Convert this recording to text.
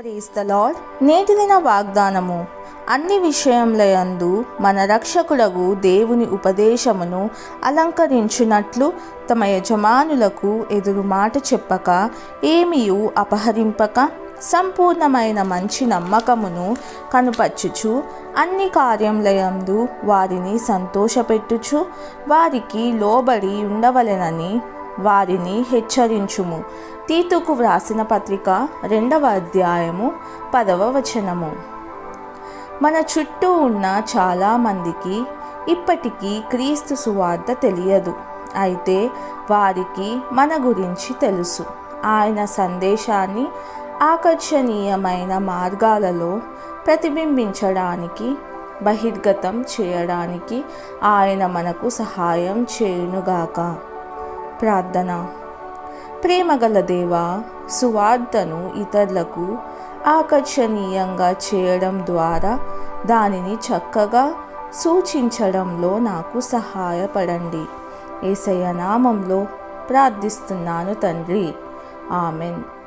Praise the lord నేటి దిన వాగ్దానము. అన్ని విషయములయందు మన రక్షకుడగు దేవుని ఉపదేశమును అలంకరించినట్లు తమ యజమానులకు ఎదురు మాట చెప్పక ఏమియు అపహరింపక సంపూర్ణమైన మంచి నమ్మకమును కనుపచ్చుచు అన్ని కార్యములయందు వారిని సంతోషపెట్టుచు వారికి లోబడి ఉండవలెనని వారిని హెచ్చరించుము. తీతుకు వ్రాసిన పత్రిక రెండవ అధ్యాయము పదవ వచనము. మన చుట్టూ ఉన్న చాలామందికి ఇప్పటికీ క్రీస్తు సువార్త తెలియదు. అయితే వారికి మన గురించి తెలుసు. ఆయన సందేశాన్ని ఆకర్షణీయమైన మార్గాలలో ప్రతిబింబించడానికి బహిర్గతం చేయడానికి ఆయన మనకు సహాయం చేయునుగాక. ప్రార్థన. ప్రేమగల దేవా సువార్తను ఇతరులకు ఆకర్షణీయంగా చేయడం ద్వారా దానిని చక్కగా సూచించడంలో నాకు సహాయపడండి. ఏసయ్య నామంలో ప్రార్థిస్తున్నాను తండ్రి. ఆమెన్.